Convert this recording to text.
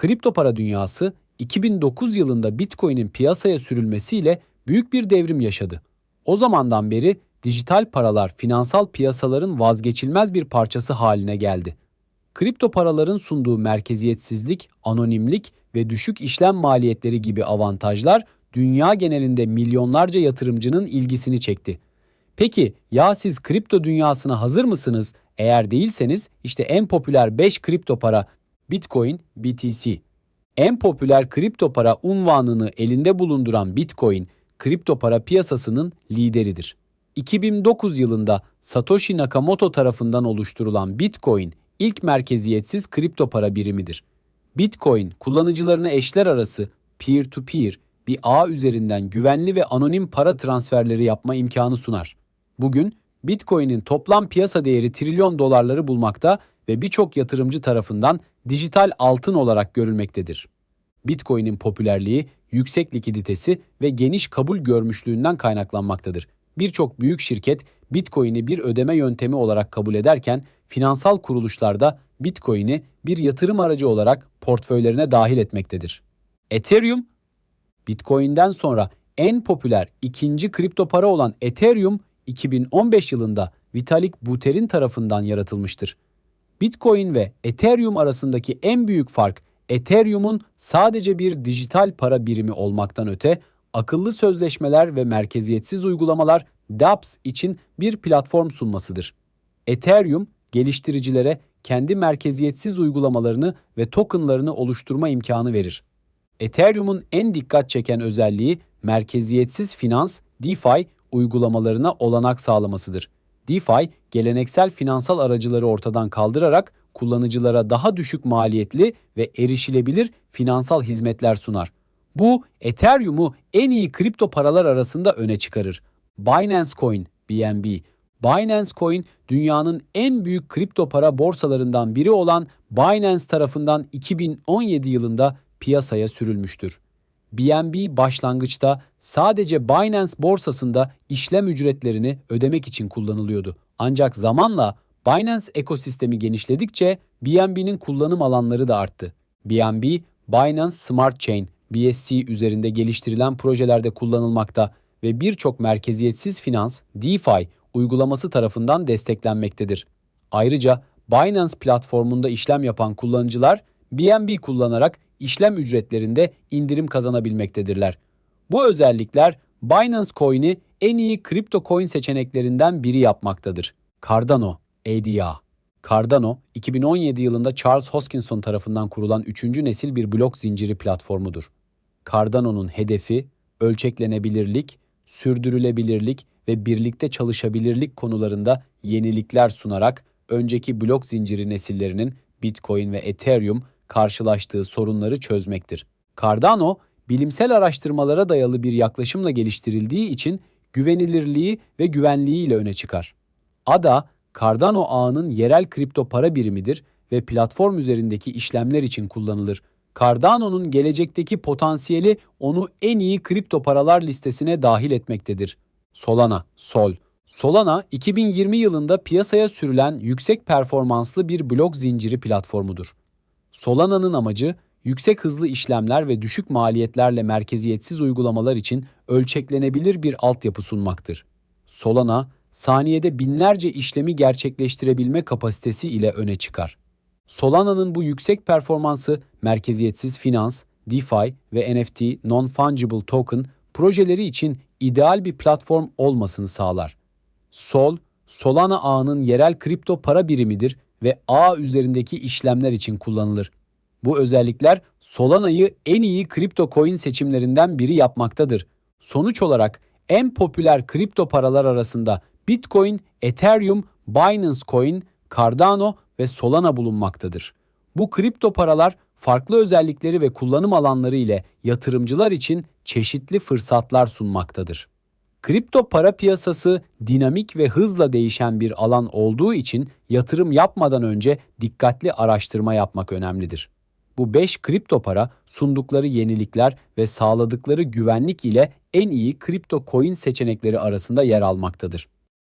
Kripto para dünyası 2009 yılında Bitcoin'in piyasaya sürülmesiyle büyük bir devrim yaşadı. O zamandan beri dijital paralar finansal piyasaların vazgeçilmez bir parçası haline geldi. Kripto paraların sunduğu merkeziyetsizlik, anonimlik ve düşük işlem maliyetleri gibi avantajlar dünya genelinde milyonlarca yatırımcının ilgisini çekti. Peki ya siz kripto dünyasına hazır mısınız? Eğer değilseniz işte en popüler 5 kripto para Bitcoin, BTC. En popüler kripto para unvanını elinde bulunduran Bitcoin, kripto para piyasasının lideridir. 2009 yılında Satoshi Nakamoto tarafından oluşturulan Bitcoin ilk merkeziyetsiz kripto para birimidir. Bitcoin kullanıcılarına eşler arası peer-to-peer bir ağ üzerinden güvenli ve anonim para transferleri yapma imkanı sunar. Bugün Bitcoin'in toplam piyasa değeri trilyon dolarları bulmakta ve birçok yatırımcı tarafından dijital altın olarak görülmektedir. Bitcoin'in popülerliği, yüksek likiditesi ve geniş kabul görmüşlüğünden kaynaklanmaktadır. Birçok büyük şirket Bitcoin'i bir ödeme yöntemi olarak kabul ederken finansal kuruluşlar da Bitcoin'i bir yatırım aracı olarak portföylerine dahil etmektedir. Ethereum, Bitcoin'den sonra en popüler ikinci kripto para olan Ethereum 2015 yılında Vitalik Buterin tarafından yaratılmıştır. Bitcoin ve Ethereum arasındaki en büyük fark Ethereum'un sadece bir dijital para birimi olmaktan öte akıllı sözleşmeler ve merkeziyetsiz uygulamalar dApps için bir platform sunmasıdır. Ethereum geliştiricilere kendi merkeziyetsiz uygulamalarını ve tokenlarını oluşturma imkanı verir. Ethereum'un en dikkat çeken özelliği merkeziyetsiz finans, DeFi uygulamalarına olanak sağlamasıdır. DeFi, geleneksel finansal aracıları ortadan kaldırarak kullanıcılara daha düşük maliyetli ve erişilebilir finansal hizmetler sunar. Bu Ethereum'u en iyi kripto paralar arasında öne çıkarır. Binance Coin, BNB, Binance Coin dünyanın en büyük kripto para borsalarından biri olan Binance tarafından 2017 yılında piyasaya sürülmüştür. BNB başlangıçta sadece Binance borsasında işlem ücretlerini ödemek için kullanılıyordu. Ancak zamanla Binance ekosistemi genişledikçe BNB'nin kullanım alanları da arttı. BNB, Binance Smart Chain, BSC üzerinde geliştirilen projelerde kullanılmakta ve birçok merkeziyetsiz finans, DeFi uygulaması tarafından desteklenmektedir. Ayrıca Binance platformunda işlem yapan kullanıcılar BNB kullanarak işlem ücretlerinde indirim kazanabilmektedirler. Bu özellikler Binance Coin'i en iyi kripto coin seçeneklerinden biri yapmaktadır. Cardano, ADA. Cardano, 2017 yılında Charles Hoskinson tarafından kurulan üçüncü nesil bir blok zinciri platformudur. Cardano'nun hedefi, ölçeklenebilirlik, sürdürülebilirlik ve birlikte çalışabilirlik konularında yenilikler sunarak önceki blok zinciri nesillerinin Bitcoin ve Ethereum karşılaştığı sorunları çözmektir. Cardano, bilimsel araştırmalara dayalı bir yaklaşımla geliştirildiği için güvenilirliği ve güvenliği ile öne çıkar. ADA, Cardano ağının yerel kripto para birimidir ve platform üzerindeki işlemler için kullanılır. Cardano'nun gelecekteki potansiyeli onu en iyi kripto paralar listesine dahil etmektedir. Solana, Sol. Solana 2020 yılında piyasaya sürülen yüksek performanslı bir blok zinciri platformudur. Solana'nın amacı yüksek hızlı işlemler ve düşük maliyetlerle merkeziyetsiz uygulamalar için ölçeklenebilir bir altyapı sunmaktır. Solana, saniyede binlerce işlemi gerçekleştirebilme kapasitesi ile öne çıkar. Solana'nın bu yüksek performansı merkeziyetsiz finans, DeFi ve NFT non-fungible token projeleri için ideal bir platform olmasını sağlar. Sol, Solana ağının yerel kripto para birimidir ve ağ üzerindeki işlemler için kullanılır. Bu özellikler Solana'yı en iyi kripto coin seçimlerinden biri yapmaktadır. Sonuç olarak en popüler kripto paralar arasında Bitcoin, Ethereum, Binance Coin, Cardano ve Solana bulunmaktadır. Bu kripto paralar farklı özellikleri ve kullanım alanları ile yatırımcılar için çeşitli fırsatlar sunmaktadır. Kripto para piyasası dinamik ve hızla değişen bir alan olduğu için yatırım yapmadan önce dikkatli araştırma yapmak önemlidir. Bu 5 kripto para sundukları yenilikler ve sağladıkları güvenlik ile en iyi kripto coin seçenekleri arasında yer almaktadır.